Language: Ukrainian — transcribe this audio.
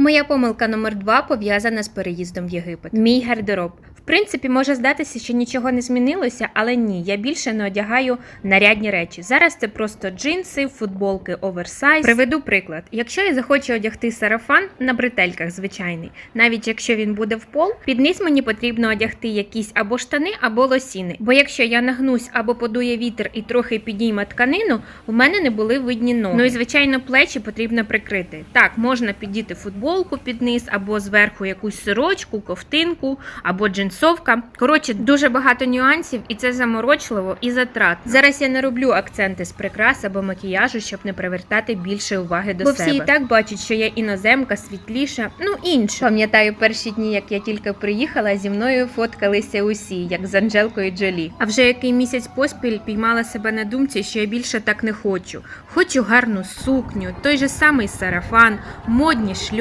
Моя помилка номер два пов'язана з переїздом в Єгипет. Мій гардероб. В принципі, може здатися, що нічого не змінилося, але ні, я більше не одягаю нарядні речі. Зараз це просто джинси, футболки, оверсайз. Приведу приклад. Якщо я захочу одягти сарафан на бретельках звичайний, навіть якщо він буде в пол, під низ мені потрібно одягти якісь або штани, або лосіни. Бо якщо я нагнусь або подує вітер і трохи підійме тканину, у мене не були видні ноги. Ну і звичайно, плечі потрібно прикрити. Так, можна підіти футболку під низ, або зверху якусь сорочку, ковтинку, або джинсовка. Коротше, дуже багато нюансів, і це заморочливо і затратно. Зараз я не роблю акценти з прикрас або макіяжу, щоб не привертати більше уваги до Бо себе. всі Всі і так бачать, що я іноземка, світліша, ну інша. Пам'ятаю перші дні, як я тільки приїхала, зі мною фоткалися усі, як з Анжелкою Джолі. А вже який місяць поспіль піймала себе на думці, що я більше так не хочу. Хочу гарну сукню, той же самий сарафан, модні шльопки.